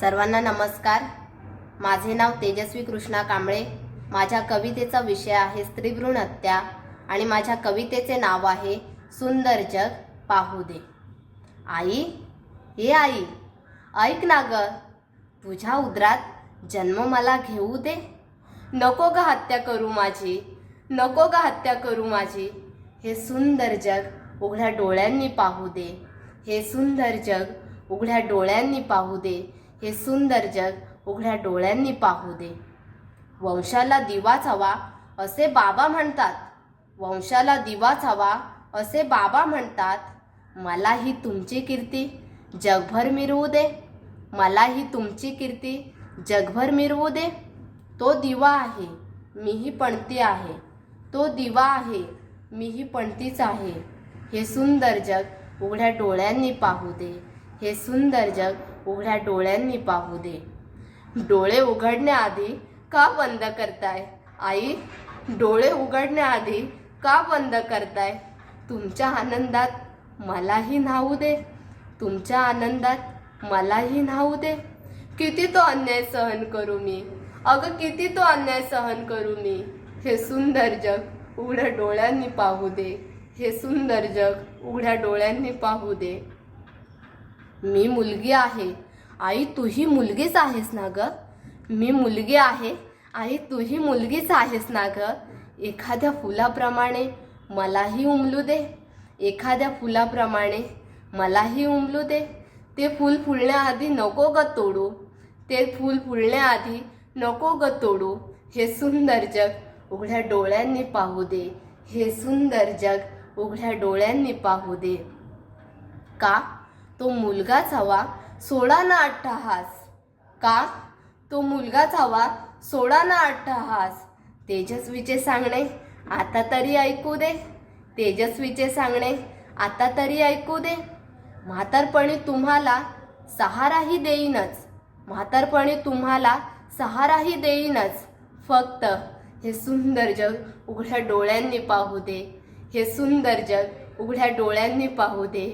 सर्वांना नमस्कार. माझे नाव तेजस्वी कृष्णा कांबळे. माझ्या कवितेचा विषय आहे स्त्रीभ्रूण हत्या आणि माझ्या कवितेचे नाव आहे सुंदर जग पाहू दे. आई हे आई ऐक ना ग. तुझ्या उदरात जन्म मला घेऊ दे. नको ग हत्या करू माझी नको ग हत्या करू माझी. हे सुंदर जग उघड्या डोळ्यांनी पाहू दे. हे सुंदर जग उघड्या डोळ्यांनी पाहू दे. हे सुंदर जग उघड्या डोळ्यांनी पाहू दे. वंशाला दिवाच हवा असे बाबा म्हणतात. वंशाला दिवाच हवा असे बाबा म्हणतात. मला ही तुमची कीर्ती जगभर मिरवू दे. मला ही तुमची कीर्ती जगभर मिरवू दे. तो दिवा आहे मीही पणती आहे. तो दिवा आहे मीही पणतीच आहे. हे सुंदर जग उघड्या डोळ्यांनी पाहू दे. हे सुंदर जग उघड्या डोळ्यांनी पाहू दे. डोळे उघडण्याआधी का बंद करताय? आई डोळे उघडण्याआधी का बंद करताय? तुमच्या आनंदात मलाही न्हावू दे. तुमच्या आनंदात मलाही न्हावू दे. किती तो अन्याय सहन करू मी? अगं किती तो अन्याय सहन करू मी? हे सुंदर जग उघड्या डोळ्यांनी पाहू दे. हे सुंदर जग उघड्या डोळ्यांनी पाहू दे. मी मुलगी आहे. आई तूही मुलगीच आहेस ना ग? मी मुलगी आहे. आई तूही मुलगीच आहेस ना ग? एखाद्या फुलाप्रमाणे मलाही उमलू दे. एखाद्या फुलाप्रमाणे मलाही उमलू दे. ते फूल फुलण्याआधी नको ग तोडू. ते फूल फुलण्याआधी नको ग तोडू. हे सुंदर जग उघड्या डोळ्यांनी पाहू दे. हे सुंदर जग उघड्या डोळ्यांनी पाहू दे. का? तो मुलगाच हवा सोडा ना अट्टहास का? तो मुलगाच हवा सोडा ना अट्टहास तेजस्वीचे सांगणे आता तरी ऐकू दे. तेजस्वीचे सांगणे आता तरी ऐकू दे. म्हातारपणी तुम्हाला सहाराही देईनच. म्हातारपणी तुम्हाला सहाराही देईनच. फक्त हे सुंदर जग उघड्या डोळ्यांनी पाहू दे. हे सुंदर जग उघड्या डोळ्यांनी पाहू दे.